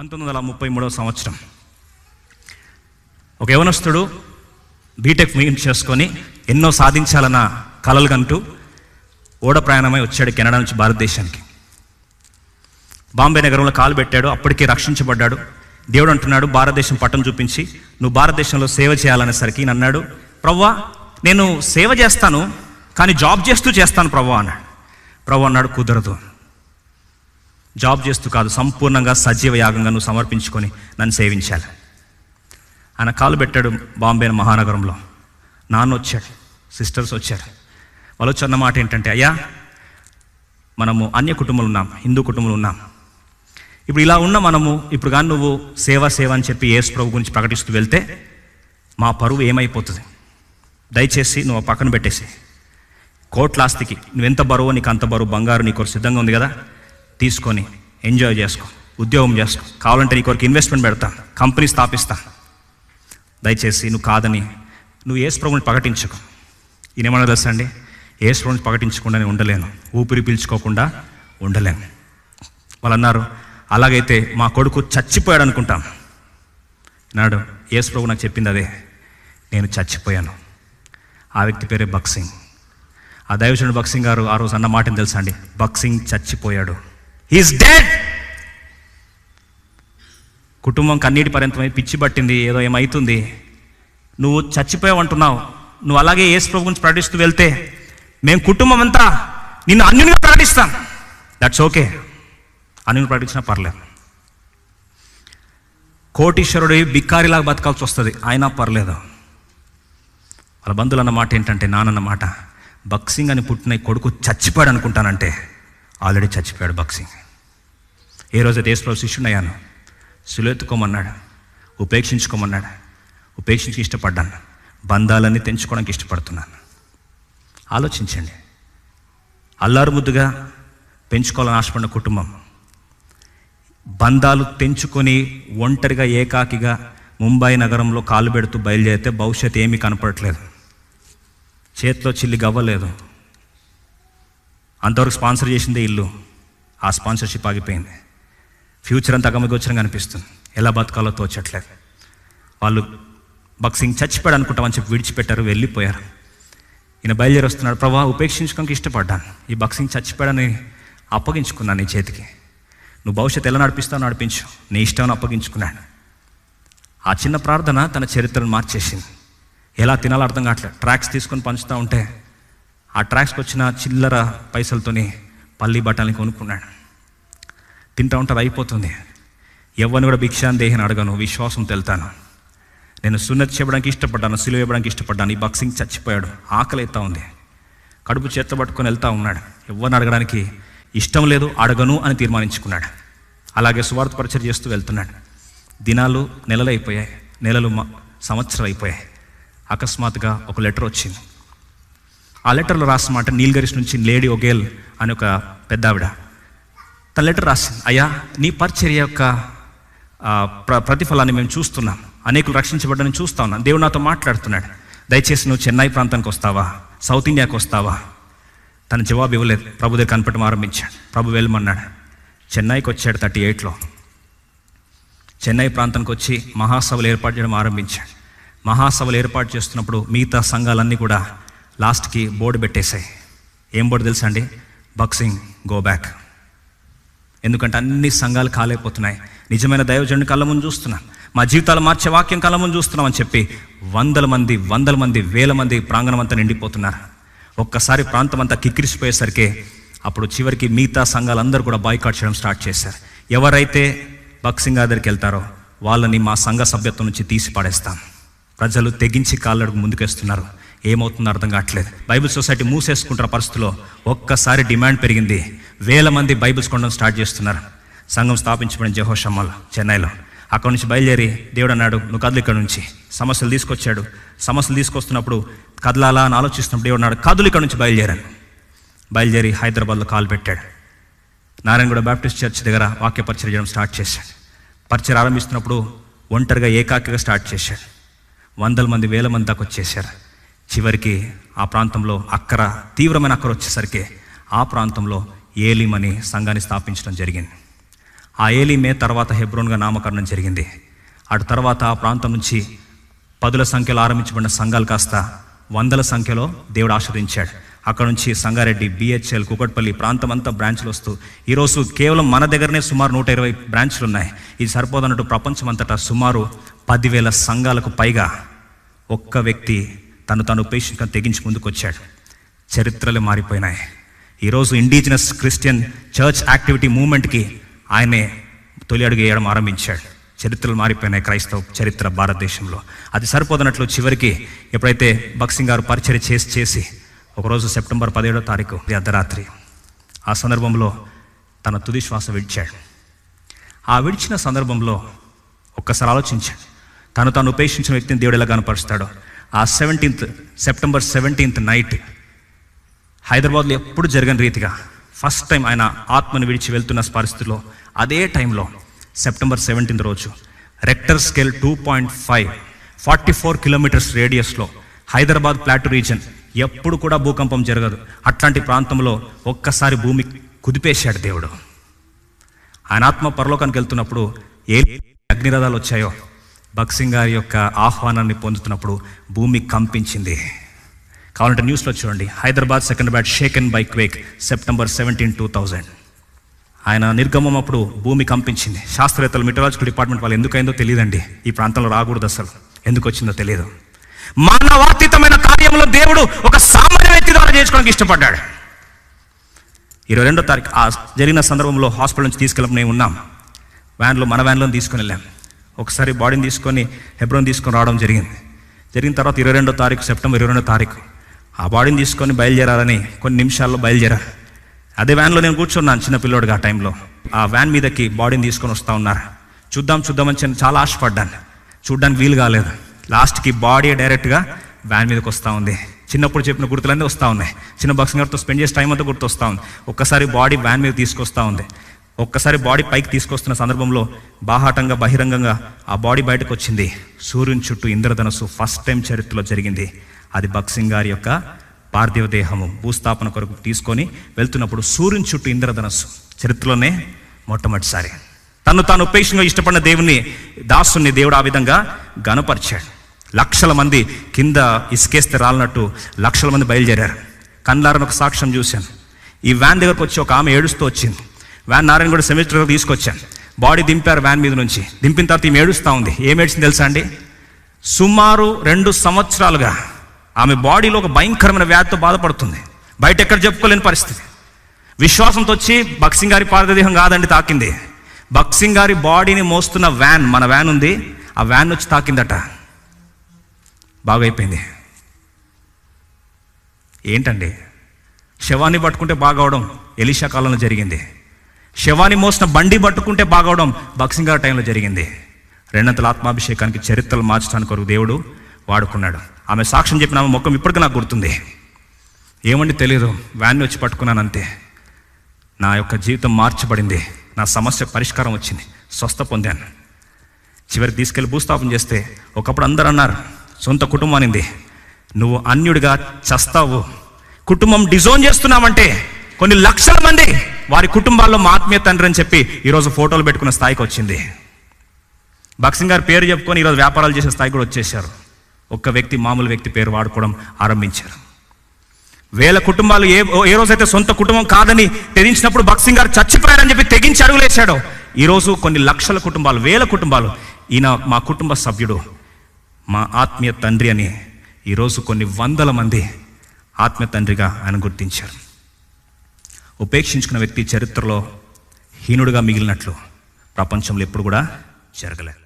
పంతొమ్మిది వందల ముప్పై మూడవ సంవత్సరం. ఒక యవనస్తుడు బీటెక్ ముగింపు చేసుకొని ఎన్నో సాధించాలన్న కలలు కంటూ ఓడ ప్రయాణమై వచ్చాడు కెనడా నుంచి భారతదేశానికి. బాంబే నగరంలో కాలు పెట్టాడు అప్పటికే రక్షించబడ్డాడు. దేవుడు అంటున్నాడు భారతదేశం పట్టం చూపించి నువ్వు భారతదేశంలో సేవ చేయాలనేసరికి అన్నాడు ప్రవ్వా నేను సేవ చేస్తాను కానీ జాబ్ చేస్తూ చేస్తాను ప్రవ్వా అన్నాడు. ప్రభు అన్నాడు కుదరదు. జాబ్ చేస్తూ కాదు సంపూర్ణంగా సజీవ యాగంగా నువ్వు సమర్పించుకొని నన్ను సేవించాలి. ఆయన కాలు పెట్టాడు బాంబే మహానగరంలో. నాన్న వచ్చాడు సిస్టర్స్ వచ్చారు. వాళ్ళు వచ్చిన మాట ఏంటంటే అయ్యా మనము అన్య కుటుంబాలు ఉన్నాం హిందూ కుటుంబాలు ఉన్నాం. ఇప్పుడు ఇలా ఉన్న మనము ఇప్పుడు కానీ నువ్వు సేవ సేవ అని చెప్పి యేసు ప్రభు గురించి ప్రకటిస్తూ వెళ్తే మా పరువు ఏమైపోతుంది? దయచేసి నువ్వు పక్కన పెట్టేసి కోట్లాస్తికి నువ్వెంత బరువు నీకు అంత బరువు బంగారు నీకు సిద్ధంగా ఉంది కదా? తీసుకొని ఎంజాయ్ చేసుకో ఉద్యోగం చేసుకో. కావాలంటే నీ కొరకు ఇన్వెస్ట్మెంట్ పెడతా కంపెనీ స్థాపిస్తా. దయచేసి నువ్వు కాదని నువ్వు ఏసు ప్రభుని ప్రకటించుకో. ఈయనేమన్నా తెలుసా అండి? ఏసు ప్రభుని ప్రకటించకుండా నేను ఉండలేను. ఊపిరి పీల్చుకోకుండా ఉండలేను. వాళ్ళు అన్నారు అలాగైతే మా కొడుకు చచ్చిపోయాడు అనుకుంటాం. నాడు యేసు ప్రభు నాకు చెప్పింది అదే. నేను చచ్చిపోయాను. ఆ వ్యక్తి పేరే బక్సింగ్ ఆ దైవజనుడు బక్సింగ్ గారు ఆ రోజు అన్న మాటని తెలుసా అండి? బక్సింగ్ చచ్చిపోయాడు. హీస్ డెడ్ కుటుంబం కన్నీటి పర్యంతమై పిచ్చి పట్టింది ఏదో ఏమవుతుంది నువ్వు చచ్చిపోయావు అంటున్నావు. నువ్వు అలాగే యేసు ప్రభు గురించి ప్రకటిస్తూ వెళ్తే మేము కుటుంబం అంతా నిన్ను అన్యునిగా ప్రకటిస్తాం. దట్స్ ఓకే అన్యుని ప్రకటించినా పర్లేదు. కోటీశ్వరుడి బిక్కారిలాగా బతకాల్సి వస్తుంది. అయినా పర్లేదు. వాళ్ళ బంధువులు అన్న మాట ఏంటంటే నానన్న మాట బక్సింగ్ అని పుట్టిన కొడుకు చచ్చిపోయాడు అనుకుంటానంటే ఆల్రెడీ చచ్చిపోయాడు బక్సింగ్. ఏ రోజు దేశంలో శిష్యుడయ్యాను? సులెత్తుకోమన్నాడు ఉపేక్షించుకోమన్నాడు ఉపేక్షించి ఇష్టపడ్డాను బంధాలన్నీ తెంచుకోవడానికి ఇష్టపడుతున్నాను. ఆలోచించండి. అల్లారు ముద్దుగా పెంచుకోవాలని ఆశపడిన కుటుంబం. బంధాలు తెంచుకొని ఒంటరిగా ఏకాకిగా ముంబై నగరంలో కాలు పెడుతూ బయలుదేరితే భవిష్యత్ ఏమీ కనపడట్లేదు. చేతిలో చిల్లి గవ్వలేదు. అంతవరకు స్పాన్సర్ చేసిందే ఇల్లు. ఆ స్పాన్సర్షిప్ ఆగిపోయింది. ఫ్యూచర్ అంతా అగమగోచరంగా అనిపిస్తుంది. ఎలా బతకాలో తోచట్లేదు. వాళ్ళు బక్సింగ్ చచ్చిపోయాడు అనుకుంటామని చెప్పి విడిచిపెట్టారు వెళ్ళిపోయారు. ఈయన బయలుదేరి వస్తున్నాడు ప్రభా ఉపేక్షించుకోనికి ఇష్టపడ్డాను. ఈ బక్సింగ్ చచ్చిపోయాడని అప్పగించుకున్నాను నీ చేతికి. నువ్వు భవిష్యత్తు ఎలా నడిపిస్తావు నడిపించు. నీ ఇష్టం అప్పగించుకున్నాడు. ఆ చిన్న ప్రార్థన తన చరిత్రను మార్చేసింది. ఎలా తినాలో అర్థం కావట్లేదు. ట్రాక్స్ తీసుకొని పంచుతూ ఉంటే ఆ ట్రాక్స్కి వచ్చిన చిల్లర పైసలతోని పల్లి బట్టల్ని కొనుక్కున్నాడు. తింటా ఉంటుంది అయిపోతుంది. ఎవరిని కూడా భిక్షాన్ దేహిని అడగను విశ్వాసం తెలుతాను. నేను సున్నతి చేయడానికి ఇష్టపడ్డాను సిలువ ఇవ్వడానికి ఇష్టపడ్డాను ఈ బక్సింగ్ చచ్చిపోయాడు ఆకలి అవుతా ఉంది. కడుపు చేత పట్టుకొని వెళ్తా ఉన్నాడు. ఎవరిని అడగడానికి ఇష్టం లేదు అడగను అని తీర్మానించుకున్నాడు. అలాగే సువార్త పరిచయం చేస్తూ వెళ్తున్నాడు. దినాలు నెలలు అయిపోయాయి నెలలు సంవత్సరాలు అయిపోయాయి. అకస్మాత్తుగా ఒక లెటర్ వచ్చింది. ఆ లెటర్లో రాసిన మాట నీల్గరిస్ నుంచి లేడీ ఒగేల్ అని ఒక పెద్ద ఆవిడ తన లెటర్ రాసింది. అయ్యా నీ పరిచర్య యొక్క ప్ర ప్రతిఫలాన్ని మేము చూస్తున్నాం. అనేకులు రక్షించబడ్డని చూస్తా ఉన్నాం. దేవుడు నాతో మాట్లాడుతున్నాడు. దయచేసి నువ్వు చెన్నై ప్రాంతానికి వస్తావా? సౌత్ ఇండియాకి వస్తావా? తన జవాబు ఇవ్వలేదు. ప్రభు దగ్గర కనపడటం ఆరంభించాడు. ప్రభు వెళ్ళమన్నాడు. చెన్నైకి వచ్చాడు థర్టీ ఎయిట్లో. చెన్నై ప్రాంతానికి వచ్చి మహాసభలు ఏర్పాటు చేయడం ఆరంభించాడు. మహాసభలు ఏర్పాటు చేస్తున్నప్పుడు మిగతా సంఘాలన్నీ కూడా లాస్ట్కి బోర్డు పెట్టేశాయి. ఏం బోర్డు తెలుసా అండి? బక్సింగ్ గో బ్యాక్. ఎందుకంటే అన్ని సంఘాలు కాలైపోతున్నాయి. నిజమైన దైవజనుడి కళ్ళ ముందు చూస్తున్నాం. మా జీవితాలు మార్చే వాక్యం కళ్ళ ముందు చూస్తున్నాం అని చెప్పి వందల మంది వందల మంది వేల మంది ప్రాంగణం అంతా నిండిపోతున్నారు. ఒక్కసారి ప్రాంతం అంతా కిక్కిరిసిపోయేసరికి అప్పుడు చివరికి మిగతా సంఘాలందరూ కూడా బాయ్కాట్ చేయడం స్టార్ట్ చేశారు. ఎవరైతే బక్సింగ్ దగ్గరికి వెళ్తారో వాళ్ళని మా సంఘ సభ్యత్వం నుంచి తీసి పడేస్తాం ప్రజలు తెగించి కాళ్ళడుగు ముందుకేస్తున్నారు. ఏమవుతుందో అర్థం కావట్లేదు. బైబిల్ సొసైటీ మూసేసుకుంటున్న పరిస్థితిలో ఒక్కసారి డిమాండ్ పెరిగింది. వేల మంది బైబిల్స్ కొనడం స్టార్ట్ చేస్తున్నారు. సంఘం స్థాపించబడిన జహోషమ్మల్ చెన్నైలో. అక్కడి నుంచి బయలుదేరి దేవుడు అన్నాడు నువ్వు కదలు ఇక్కడ నుంచి. సమస్యలు తీసుకొచ్చాడు. సమస్యలు తీసుకొస్తున్నప్పుడు కదలాలా అని ఆలోచిస్తున్నప్పుడు దేవుడు అన్నాడు కదులు ఇక్కడ నుంచి బయలుదేరాను. బయలుదేరి హైదరాబాద్లో కాలు పెట్టాడు. నారాయణగూడ బ్యాప్టిస్ట్ చర్చ్ దగ్గర వాక్య పరిచయం చేయడం స్టార్ట్ చేశాడు. పరిచయం ఆరంభిస్తున్నప్పుడు ఒంటరిగా ఏకాకిగా స్టార్ట్ చేశాడు. వందల మంది వేల మంది దాకా వచ్చేసారు చివరికి ఆ ప్రాంతంలో అక్కర తీవ్రమైన అక్కర వచ్చేసరికి ఆ ప్రాంతంలో ఏలిమని సంఘాన్ని స్థాపించడం జరిగింది. ఆ ఏలిమే తర్వాత హెబ్రోన్గా నామకరణం జరిగింది. అటు తర్వాత ఆ ప్రాంతం నుంచి పదుల సంఖ్యలో ఆరంభించబడిన సంఘాలు కాస్త వందల సంఖ్యలో దేవుడు ఆశ్రదించాడు అక్కడ నుంచి సంగారెడ్డి బిహెచ్ఎల్ కుకట్పల్లి ప్రాంతం అంతా బ్రాంచ్లు వస్తూ ఈరోజు కేవలం మన దగ్గరనే సుమారు నూట ఇరవై బ్రాంచ్లు ఉన్నాయి. ఇది సరిపోదన్నట్టు ప్రపంచం అంతటా సుమారు పదివేల సంఘాలకు పైగా ఒక్క వ్యక్తి తను తను ఉపేక్షించుకొని తెగించి ముందుకు వచ్చాడు చరిత్రలు మారిపోయినాయి. ఈరోజు ఇండిజినస్ క్రిస్టియన్ చర్చ్ యాక్టివిటీ మూమెంట్కి ఆయనే తొలి అడుగు వేయడం ఆరంభించాడు. చరిత్రలు మారిపోయినాయి క్రైస్తవ చరిత్ర భారతదేశంలో. అది సరిపోదన్నట్లు చివరికి ఎప్పుడైతే బక్సింగ్ గారు పరిచయం చేసి చేసి ఒకరోజు సెప్టెంబర్ పదిహేడో తారీఖు అర్ధరాత్రి ఆ సందర్భంలో తన తుది శ్వాస విడిచాడు. ఆ విడిచిన సందర్భంలో ఒక్కసారి ఆలోచించాడు. తను తాను ఉపేక్షించిన వ్యక్తిని దేవుడు ఎలా కనపరుస్తాడో. ఆ సెవెంటీన్త్ సెప్టెంబర్ సెవెంటీన్త్ నైట్ హైదరాబాద్లో ఎప్పుడు జరగని రీతిగా ఫస్ట్ టైం ఆయన ఆత్మను విడిచి వెళ్తున్న పరిస్థితిలో అదే టైంలో సెప్టెంబర్ సెవెంటీన్త్ రోజు Richter scale two point five forty four kilometres రేడియస్లో Hyderabad plateau region ఎప్పుడు కూడా భూకంపం జరగదు. అట్లాంటి ప్రాంతంలో ఒక్కసారి భూమి కుదిపేశాడు దేవుడు. ఆయన ఆత్మ పరలోకానికి వెళ్తున్నప్పుడు ఏ అగ్నిరథాలు వచ్చాయో బక్సింగ్ గారి యొక్క ఆహ్వానాన్ని పొందుతున్నప్పుడు భూమి కంపించింది. కావాలంటే న్యూస్లో చూడండి. Hyderabad second bat shaken by quake September seventeen two thousand. ఆయన నిర్గమం అప్పుడు భూమి కంపించింది. శాస్త్రవేత్తలు మెటరాలజికల్ డిపార్ట్మెంట్ వాళ్ళు ఎందుకైందో తెలియదండి. ఈ ప్రాంతంలో రాకూడదు అసలు. ఎందుకు వచ్చిందో తెలియదు. మానవాతీతమైన కార్యంలో దేవుడు ఒక సామాన్య వ్యక్తి ద్వారా చేసుకోవడానికి ఇష్టపడ్డాడు. ఇరవై రెండో తారీఖు ఆ జరిగిన సందర్భంలో హాస్పిటల్ నుంచి తీసుకెళ్ళి మేము ఉన్నాం. వ్యాన్లో మన వ్యాన్లో తీసుకుని వెళ్ళాం. ఒకసారి బాడీని తీసుకొని హెబ్రోన్ తీసుకొని రావడం జరిగింది. జరిగిన తర్వాత ఇరవై రెండో తారీఖు సెప్టెంబర్ ఇరవై రెండో తారీఖు. ఆ బాడీని తీసుకొని బయలుదేరాలని కొన్ని నిమిషాల్లో బయలుదేరా. అదే వ్యాన్లో నేను కూర్చున్నాను చిన్నపిల్లోడుగా ఆ టైంలో ఆ వ్యాన్ మీదకి బాడీని తీసుకొని వస్తూ ఉన్నారు. చూద్దాం చూద్దామని చెప్పి చాలా ఆశపడ్డాను. చూడ్డానికి వీలు కాలేదు. లాస్ట్కి బాడీ డైరెక్ట్గా వ్యాన్ మీదకి వస్తూ ఉంది. చిన్నప్పుడు చెప్పిన గుర్తులన్నీ వస్తూ ఉన్నాయి. చిన్న బాక్సింగ్ గారితో స్పెండ్ చేసే టైం అంతా గుర్తు వస్తూ ఉంది. ఒక్కసారి బాడీ వ్యాన్ మీద తీసుకొస్తూ ఉంది. ఒక్కసారి బాడీ పైకి తీసుకొస్తున్న సందర్భంలో బాహాటంగా బహిరంగంగా ఆ బాడీ బయటకు వచ్చింది. సూర్యుని చుట్టూ ఇంద్రధనస్సు ఫస్ట్ టైం చరిత్రలో జరిగింది. అది బక్సింగ్ గారి యొక్క పార్థివ దేహము భూస్థాపన కొరకు తీసుకొని వెళ్తున్నప్పుడు సూర్యుని చుట్టూ ఇంద్రధనస్సు చరిత్రలోనే మొట్టమొదటిసారి. తను తాను ఉపేక్షంగా ఇష్టపడిన దేవుని దాసుని దేవుడు ఆ విధంగా గనపరిచాడు లక్షల మంది కింద ఇసుకేస్తే రాలినట్టు లక్షల మంది బయలుదేరారు. కళ్ళారని ఒక సాక్ష్యం చూశాను. ఈ వ్యాన్ దగ్గరకు వచ్చి ఒక ఆమె ఏడుస్తూ వచ్చింది. వ్యాన్ నారాయణ కూడా సెమిస్టర్ తీసుకొచ్చాను. బాడీ దింపారు వ్యాన్ మీద నుంచి. దింపిన తర్వాత ఈమె ఏడుస్తూ ఉంది. ఏం ఏడ్చింది తెలుసా అండి? సుమారు రెండు సంవత్సరాలుగా ఆమె బాడీలో ఒక భయంకరమైన వ్యాధితో బాధపడుతుంది. బయట ఎక్కడ చెప్పుకోలేని పరిస్థితి. విశ్వాసంతో వచ్చి బక్సింగ్ గారి పారదేహం కాదండి తాకింది. బక్సింగ్ గారి బాడీని మోస్తున్న వ్యాన్ మన వ్యాన్ ఉంది. ఆ వ్యాన్ వచ్చి తాకిందట. బాగైపోయింది. ఏంటండి? శవాన్ని పట్టుకుంటే బాగవడం ఎలీషా కాలంలో జరిగింది. శవాన్ని మోసిన బండి పట్టుకుంటే బాగవడం బక్సింగ్ గారి టైంలో జరిగింది. రెండంతల ఆత్మాభిషేకానికి చరిత్రలు మార్చడానికి కొరకు దేవుడు వాడుకున్నాడు. ఆమె సాక్ష్యం చెప్పిన ఆమె ముఖం ఇప్పటికీ నాకు గుర్తుంది. ఏమండి తెలియదు వ్యాన్ని వచ్చి పట్టుకున్నాను అంతే నా యొక్క జీవితం మార్చబడింది. నా సమస్య పరిష్కారం వచ్చింది. స్వస్థ పొందాను. చివరికి తీసుకెళ్ళి భూస్థాపన చేస్తే ఒకప్పుడు అందరు అన్నారు సొంత కుటుంబానింది నువ్వు అన్యుడిగా చస్తావు. కుటుంబం డిజోన్ చేస్తున్నావంటే కొన్ని లక్షల మంది వారి కుటుంబాల్లో మా ఆత్మీయ తండ్రి అని చెప్పి ఈరోజు ఫోటోలు పెట్టుకున్న స్థాయికి వచ్చింది. బక్సింగ్ గారు పేరు చెప్పుకొని ఈరోజు వ్యాపారాలు చేసే స్థాయి కూడా వచ్చేసారు ఒక్క వ్యక్తి మామూలు వ్యక్తి పేరు వాడుకోవడం ఆరంభించారు. వేల కుటుంబాలు ఏ ఏ రోజైతే సొంత కుటుంబం కాదని తెగించినప్పుడు బక్సింగ్ గారు చచ్చిపోయారని చెప్పి తెగించి అడుగులేశాడు. ఈరోజు కొన్ని లక్షల కుటుంబాలు వేల కుటుంబాలు. ఈయన మా కుటుంబ సభ్యుడు మా ఆత్మీయ తండ్రి అని ఈరోజు కొన్ని వందల మంది ఆత్మీయ తండ్రిగా ఆయన గుర్తించారు. ఉపేక్షించుకున్న వ్యక్తి చరిత్రలో హీనుడిగా మిగిలినట్లు ప్రపంచంలో ఎప్పుడు కూడా జరగలేదు.